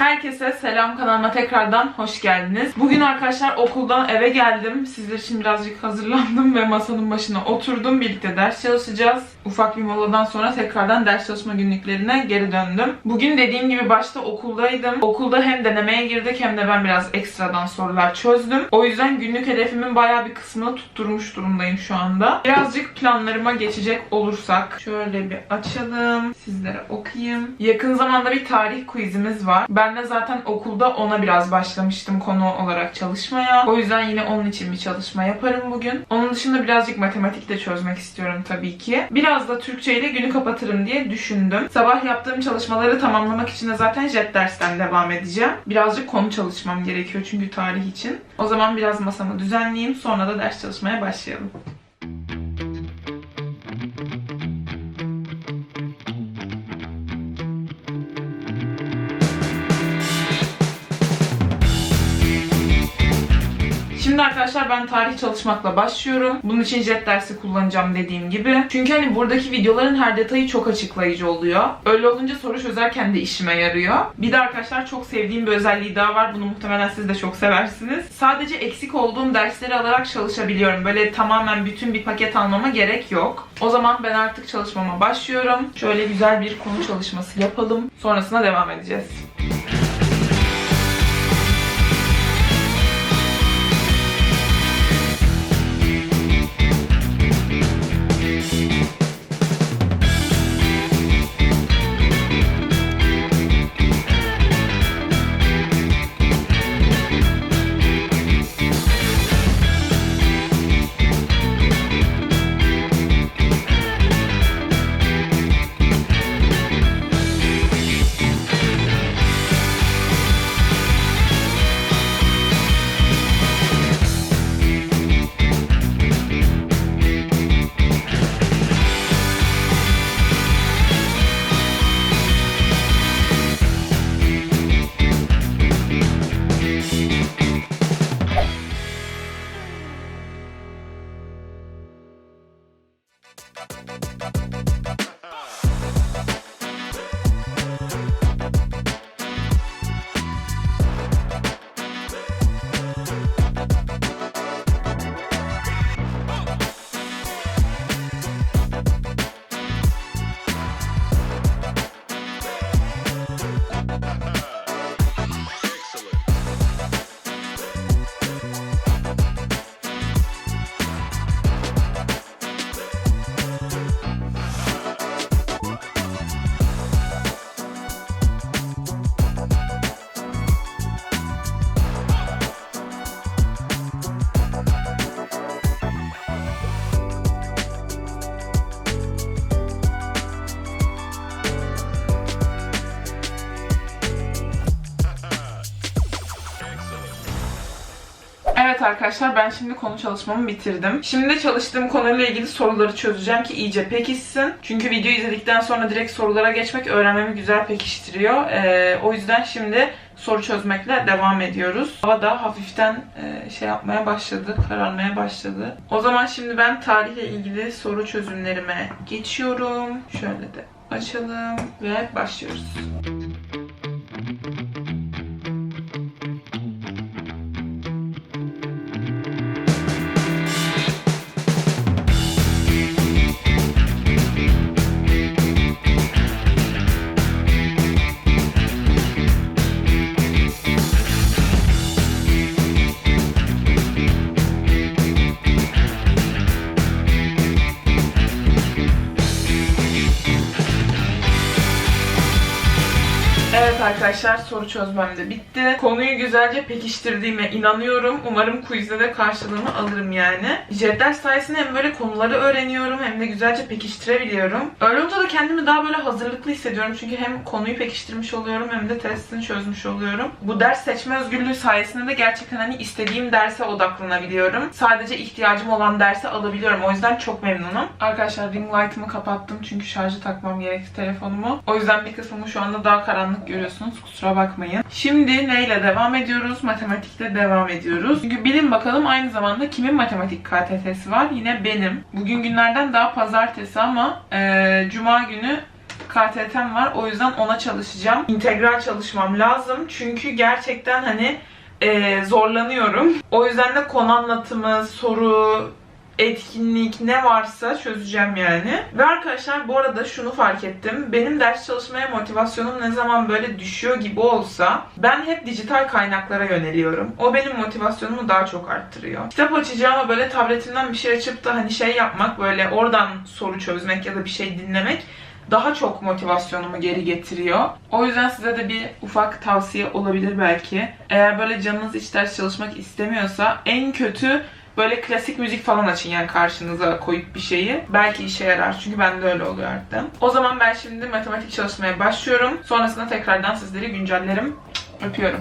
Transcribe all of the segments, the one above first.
Herkese selam kanalıma tekrardan hoş geldiniz. Bugün arkadaşlar okuldan eve geldim. Sizler için birazcık hazırlandım ve masanın başına oturdum. Birlikte ders çalışacağız. Ufak bir moladan sonra tekrardan ders çalışma günlüklerine geri döndüm. Bugün dediğim gibi başta okuldaydım. Okulda hem denemeye girdik hem de ben biraz ekstradan sorular çözdüm. O yüzden günlük hedefimin bayağı bir kısmını tutturmuş durumdayım şu anda. Birazcık planlarıma geçecek olursak şöyle bir açalım. Sizlere okuyayım. Yakın zamanda bir tarih quizimiz var. Ben de zaten okulda ona biraz başlamıştım konu olarak çalışmaya. O yüzden yine onun için bir çalışma yaparım bugün. Onun dışında birazcık matematik de çözmek istiyorum tabii ki. Biraz da Türkçe ile günü kapatırım diye düşündüm. Sabah yaptığım çalışmaları tamamlamak için de zaten jet dersten devam edeceğim. Birazcık konu çalışmam gerekiyor çünkü tarih için. O zaman biraz masamı düzenleyeyim sonra da ders çalışmaya başlayalım. Şimdi arkadaşlar ben tarih çalışmakla başlıyorum. Bunun için jet dersi kullanacağım dediğim gibi. Çünkü hani buradaki videoların her detayı çok açıklayıcı oluyor. Öyle olunca soru çözerken de işime yarıyor. Bir de arkadaşlar çok sevdiğim bir özelliği daha var. Bunu muhtemelen siz de çok seversiniz. Sadece eksik olduğum dersleri alarak çalışabiliyorum. Böyle tamamen bütün bir paket almama gerek yok. O zaman ben artık çalışmama başlıyorum. Şöyle güzel bir konu çalışması yapalım. Sonrasında devam edeceğiz. Evet arkadaşlar ben şimdi konu çalışmamı bitirdim. Şimdi çalıştığım konuyla ilgili soruları çözeceğim ki iyice pekişsin. Çünkü video izledikten sonra direkt sorulara geçmek öğrenmemi güzel pekiştiriyor. Ee, o yüzden şimdi soru çözmekle devam ediyoruz. Hava da hafiften e, şey yapmaya başladı, kararmaya başladı. O zaman şimdi ben tarihle ilgili soru çözümlerime geçiyorum. Şöyle de açalım ve başlıyoruz. Arkadaşlar soru çözmem de bitti. Konuyu güzelce pekiştirdiğime inanıyorum. Umarım quizde de karşılığını alırım yani. Jetler sayesinde hem böyle konuları öğreniyorum hem de güzelce pekiştirebiliyorum. Öyle olunca da kendimi daha böyle hazırlıklı hissediyorum. Çünkü hem konuyu pekiştirmiş oluyorum hem de testini çözmüş oluyorum. Bu ders seçme özgürlüğü sayesinde de gerçekten hani istediğim derse odaklanabiliyorum. Sadece ihtiyacım olan dersi alabiliyorum. O yüzden çok memnunum. Arkadaşlar ring light'ımı kapattım çünkü şarjı takmam gerekti telefonumu. O yüzden bir kısmını şu anda daha karanlık görüyorsunuz. Kusura bakmayın. Şimdi neyle devam ediyoruz? Matematikle devam ediyoruz. Çünkü bilin bakalım aynı zamanda kimin matematik KTT'si var? Yine benim. Bugün günlerden daha pazartesi ama eee, cuma günü KTT'm var. O yüzden ona çalışacağım. İntegral çalışmam lazım. Çünkü gerçekten hani e, zorlanıyorum. O yüzden de konu anlatımı, soru, etkinlik ne varsa çözeceğim yani. Ve arkadaşlar bu arada şunu fark ettim. Benim ders çalışmaya motivasyonum ne zaman böyle düşüyor gibi olsa ben hep dijital kaynaklara yöneliyorum. O benim motivasyonumu daha çok arttırıyor. Kitap açacağıma böyle tabletimden bir şey açıp da hani şey yapmak böyle oradan soru çözmek ya da bir şey dinlemek daha çok motivasyonumu geri getiriyor. O yüzden size de bir ufak tavsiye olabilir belki. Eğer böyle canınız hiç ders çalışmak istemiyorsa en kötü böyle klasik müzik falan açın yani karşınıza koyup bir şeyi. Belki işe yarar. Çünkü bende öyle oluyor artık. O zaman ben şimdi matematik çalışmaya başlıyorum. Sonrasında tekrardan sizleri güncellerim. Öpüyorum.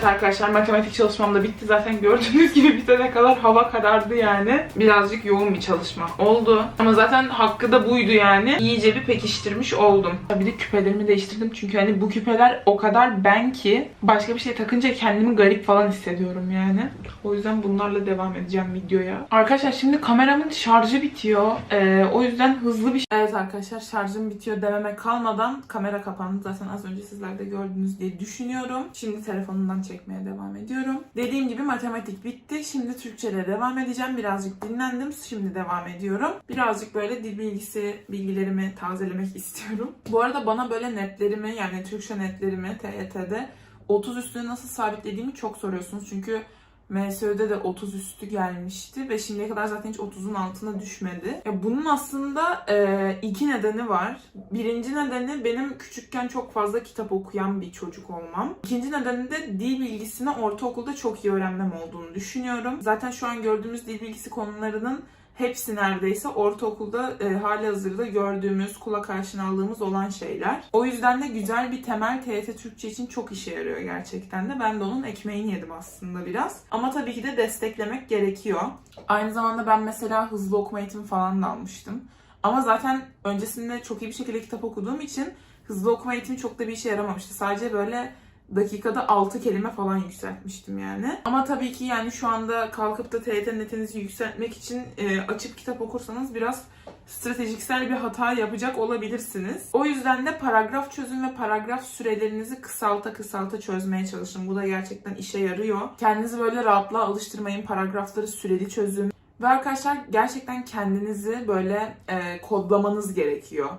Evet arkadaşlar matematik çalışmam da bitti. Zaten gördüğünüz gibi bitene kadar hava karardı yani. Birazcık yoğun bir çalışma oldu. Ama zaten hakkı da buydu yani. İyice bir pekiştirmiş oldum. Bir de küpelerimi değiştirdim. Çünkü hani bu küpeler o kadar ben ki başka bir şey takınca kendimi garip falan hissediyorum yani. O yüzden bunlarla devam edeceğim videoya. Arkadaşlar şimdi kameramın şarjı bitiyor. Ee, o yüzden hızlı bir. Evet arkadaşlar şarjım bitiyor dememe kalmadan kamera kapandı. Zaten az önce sizler de gördünüz diye düşünüyorum. Şimdi telefonumdan çekmeye devam ediyorum. Dediğim gibi matematik bitti. Şimdi Türkçe'de devam edeceğim. Birazcık dinlendim. Şimdi devam ediyorum. Birazcık böyle dil bilgisi bilgilerimi tazelemek istiyorum. Bu arada bana böyle netlerimi yani Türkçe netlerimi TYT'de 30 üstüne nasıl sabitlediğimi çok soruyorsunuz. Çünkü MSÖ'de de 30 üstü gelmişti ve şimdiye kadar zaten hiç 30'un altına düşmedi. Ya bunun aslında e, iki nedeni var. Birinci nedeni benim küçükken çok fazla kitap okuyan bir çocuk olmam. İkinci nedeni de dil bilgisini ortaokulda çok iyi öğrenmem olduğunu düşünüyorum. Zaten şu an gördüğümüz dil bilgisi konularının hepsi neredeyse ortaokulda e, hali hazırda gördüğümüz, kulak aşinalığımız olan şeyler. O yüzden de güzel bir temel TYT Türkçe için çok işe yarıyor gerçekten de. Ben de onun ekmeğini yedim aslında biraz. Ama tabii ki de desteklemek gerekiyor. Aynı zamanda ben mesela hızlı okuma eğitimi falan da almıştım. Ama zaten öncesinde çok iyi bir şekilde kitap okuduğum için hızlı okuma eğitimi çok da bir işe yaramamıştı. Sadece böyle dakikada 6 kelime falan yükseltmiştim yani. Ama tabii ki yani şu anda kalkıp da TYT netinizi yükseltmek için e, açıp kitap okursanız biraz stratejiksel bir hata yapacak olabilirsiniz. O yüzden de paragraf çözüm ve paragraf sürelerinizi kısalta kısalta çözmeye çalışın. Bu da gerçekten işe yarıyor. Kendinizi böyle rahatlığa alıştırmayın. Paragrafları süreli çözün. Ve arkadaşlar gerçekten kendinizi böyle e, kodlamanız gerekiyor.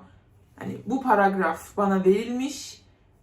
Hani bu paragraf bana verilmiş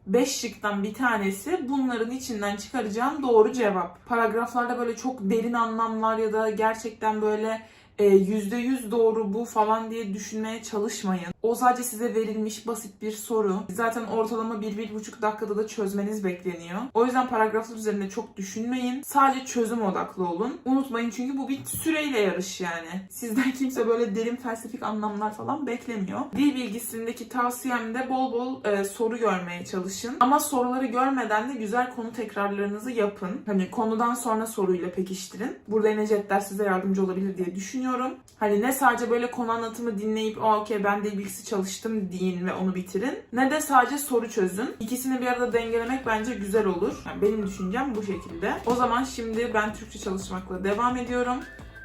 5 şıktan bir tanesi bunların içinden çıkaracağım doğru cevap. Paragraflarda böyle çok derin anlamlar ya da gerçekten böyle %100 doğru bu falan diye düşünmeye çalışmayın. O sadece size verilmiş basit bir soru. Zaten ortalama 1-1,5 dakikada da çözmeniz bekleniyor. O yüzden paragraflar üzerinde çok düşünmeyin. Sadece çözüm odaklı olun. Unutmayın çünkü bu bir süreyle yarış yani. Sizden kimse böyle derin felsefik anlamlar falan beklemiyor. Dil bilgisindeki tavsiyem de bol bol e, soru görmeye çalışın. Ama soruları görmeden de güzel konu tekrarlarınızı yapın. Hani konudan sonra soruyla pekiştirin. Burada yine Cetler size yardımcı olabilir diye düşünüyorum. Hani ne sadece böyle konu anlatımı dinleyip o okey ben dil bilgisi çalıştım deyin ve onu bitirin. Ne de sadece soru çözün. İkisini bir arada dengelemek bence güzel olur. Yani benim düşüncem bu şekilde. O zaman şimdi ben Türkçe çalışmakla devam ediyorum.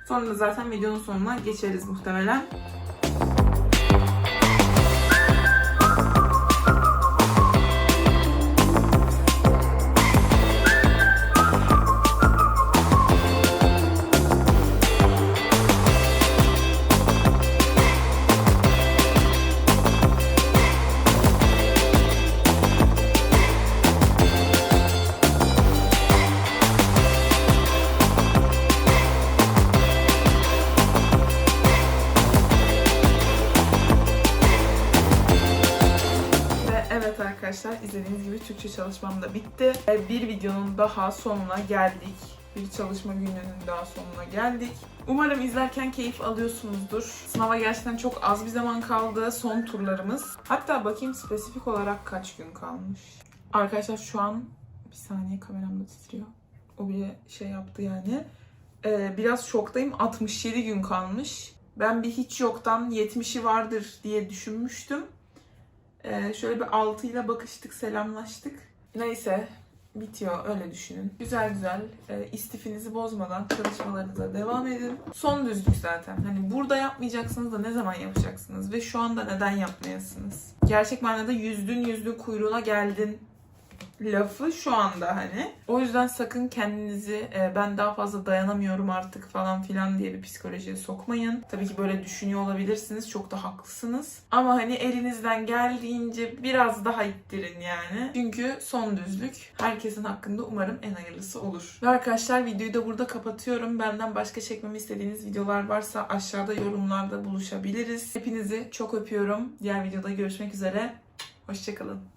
Sonra zaten videonun sonuna geçeriz muhtemelen. Arkadaşlar izlediğiniz gibi Türkçe çalışmam da bitti. Bir videonun daha sonuna geldik. Bir çalışma gününün daha sonuna geldik. Umarım izlerken keyif alıyorsunuzdur. Sınava gerçekten çok az bir zaman kaldı. Son turlarımız. Hatta bakayım spesifik olarak kaç gün kalmış. Arkadaşlar şu an bir saniye kameramda titriyor. O bile şey yaptı yani. Ee, biraz şoktayım. 67 gün kalmış. Ben bir hiç yoktan 70'i vardır diye düşünmüştüm. Ee, şöyle bir 6 ile bakıştık, selamlaştık. Neyse, bitiyor öyle düşünün. Güzel güzel e, istifinizi bozmadan çalışmalarınıza devam edin. Son düzlük zaten. Hani burada yapmayacaksınız da ne zaman yapacaksınız ve şu anda neden yapmayasınız? Gerçek manada yüzdün yüzdün kuyruğuna geldin lafı şu anda hani. O yüzden sakın kendinizi e, ben daha fazla dayanamıyorum artık falan filan diye bir psikolojiye sokmayın. Tabii ki böyle düşünüyor olabilirsiniz. Çok da haklısınız. Ama hani elinizden geldiğince biraz daha ittirin yani. Çünkü son düzlük herkesin hakkında umarım en hayırlısı olur. Ve arkadaşlar videoyu da burada kapatıyorum. Benden başka çekmemi istediğiniz videolar varsa aşağıda yorumlarda buluşabiliriz. Hepinizi çok öpüyorum. Diğer videoda görüşmek üzere. Hoşçakalın.